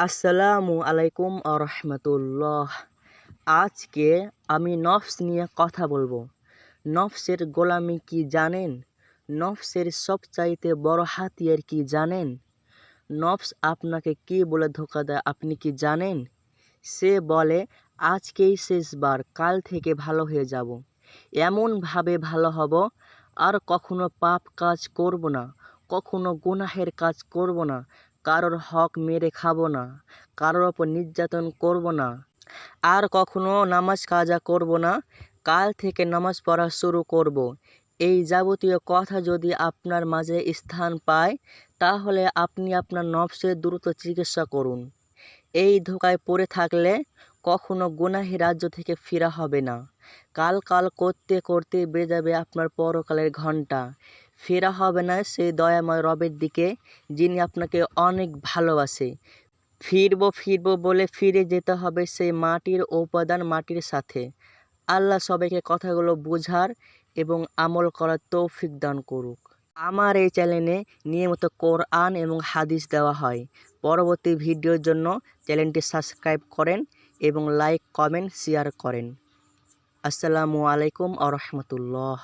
আসসালামু আলাইকুম আরহামতুল্লাহ। আজকে আমি নফস নিয়ে কথা বলব। নফসের গোলামি কি জানেন? নফসের সবচাইতে বড় হাতিয়ার কি জানেন? নফস আপনাকে কি বলে ধোকা দেয় আপনি কি জানেন? সে বলে, আজকেই শেষবার, কাল থেকে ভালো হয়ে যাব। এমনভাবে ভালো হব, আর কখনো পাপ কাজ করব না, কখনো গুনাহের কাজ করব না কারোর হক মেরে খাব না, কারোর ওপর নির্যাতন করব না। আর কখনো নামাজ কাজা করব না, কাল থেকে নামাজ পড়া শুরু করব। এই যাবতীয় কথা যদি আপনার মাঝে স্থান পায়, তাহলে আপনি আপনার নফসের দ্রুত চিকিৎসা করুন। এই ধোকায় পড়ে থাকলে কখনো গুনাহি রাজ্য থেকে ফেরা হবে না। কাল কাল করতে করতে বেজে যাবে আপনার পরকালের ঘণ্টা। ফেরা হবে না সেই দয়াময় রবের দিকে, যিনি আপনাকে অনেক ভালোবাসে। ফিরবো ফিরবো বলে ফিরে যেতে হবে সেই মাটির উপাদান মাটির সাথে। আল্লাহ সবাইকে কথাগুলো বোঝার এবং আমল করার তৌফিক দান করুক। আমার এই চ্যানেলে নিয়মিত কোরআন এবং হাদিস দেওয়া হয়। পরবর্তী ভিডিওর জন্য চ্যানেলটি সাবস্ক্রাইব করেন। এবং লাইক কমেন্ট শেয়ার করেন। আসসালামু আলাইকুম আ রহমতুল্লাহ।